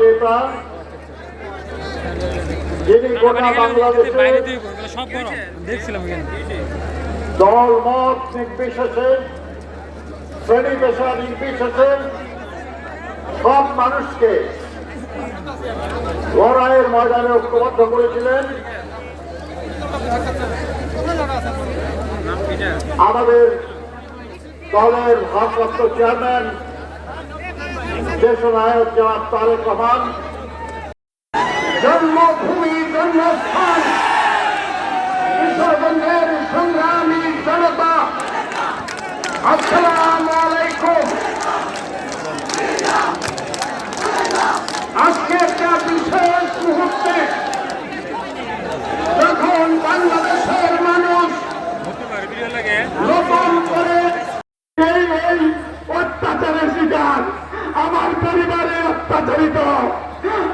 নেতা যিনি গোটা বাংলাদেশে দল মত নির্বিশেষে শ্রেণি পেশা নির্বিশেষে সব মানুষকে লড়াইয়ের ময়দানে ঐক্যবদ্ধ করেছিলেন। আমাদের দলের ভারপ্রাপ্ত চেয়ারম্যান দেশ নায়ক জনাব তারেক রহমান জন্মভূমি জন্মস্থান কিশোরগঞ্জের সংগ্রামী জনতা আসসালামু আলাইকুম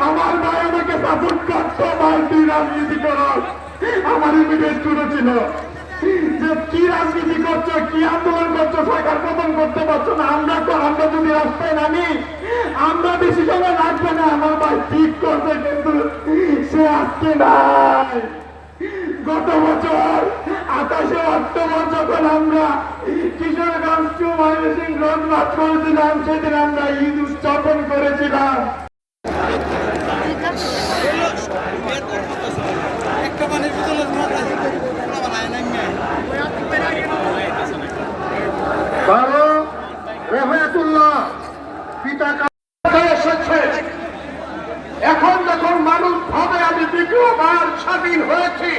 আমার ভাই আমাকে সাপোর্ট করতো মাল্টি রাজনীতি করো? আমার ইমিডিয়েট ছিল। যে কি রাজনীতি করছ, কি আন্দোলন করছ, সরকার পতন করতে পারছ না। আমরা তো, আমরা যদি রাস্তায় নামি, আমরা বেশি সময় লাগবে না। আমার ভাই ঠিক করছে কিন্তু সে আজকে নাই। গত বছর আকাশে অক্টোবর যখন আমরা কিশোরগঞ্জ টু ময়মনসিং রোড মাঠ করেছিলাম, সেদিন আমরা ঈদ উদযাপন করেছিলাম। এখন যখন মানুষ ভাবে আমি দ্বিতীয়বার স্বাধীন হয়েছি